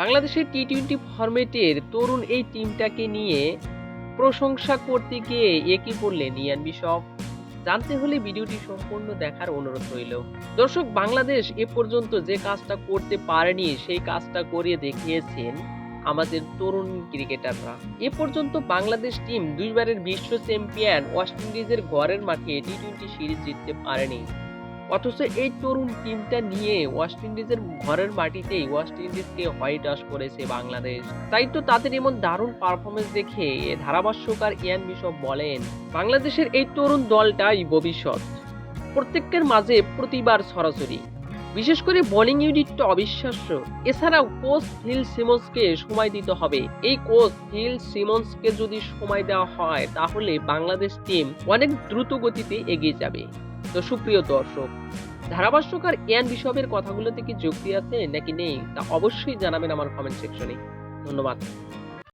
বাংলাদেশের T twenty ফরম্যাটের তরুণ এই টিমটাকে নিয়ে প্রশংসা করতে গিয়ে একই বললেন ইয়ান বিশপ। জানতে হলে ভিডিওটি সম্পূর্ণ দেখার অনুরোধ রইল। দর্শক, বাংলাদেশ এ পর্যন্ত যে কাজটা করতে পারেনি, সেই কাজটা করিয়ে দেখিয়েছেন আমাদের তরুণ ক্রিকেটাররা। এ পর্যন্ত বাংলাদেশ টিম দুইবারের বিশ্ব চ্যাম্পিয়ন ওয়েস্ট ইন্ডিজের ঘরের মাঠে টি টোয়েন্টি সিরিজ জিততে পারেনি। অথচ এই তরুণ টিমটা নিয়ে ওয়েস্ট ইন্ডিজের ঘরের মাটিতেই ওয়েস্ট ইন্ডিজকে হোয়াইট ওয়াশ করেছে বাংলাদেশ। তাই তো তাদের এমন দারুণ পারফরমেন্স দেখে ধারাভাষ্যকার ইয়ান বিশপ বলেন, বাংলাদেশের এই তরুণ দলটাই ভবিষ্যৎ। প্রত্যেকের মাঝে প্রতিবার সরাসরি। বিশেষ করে বোলিং ইউনিটটা অবিশ্বাস্য। এছাড়াও কোচ ফিল সিমন্সকে সময় দিতে হবে। এই কোচ ফিল সিমন্সকে যদি সময় দেওয়া হয়, তাহলে বাংলাদেশ টিম অনেক দ্রুত গতিতে এগিয়ে যাবে। তো সুপ্রিয় দর্শক, ধারাভাষ্যকার ইয়ান বিশপের কথাগুলোতে কি যুক্তি আছে নাকি নেই তা অবশ্যই জানাবেন আমার কমেন্ট সেকশনে ধন্যবাদ।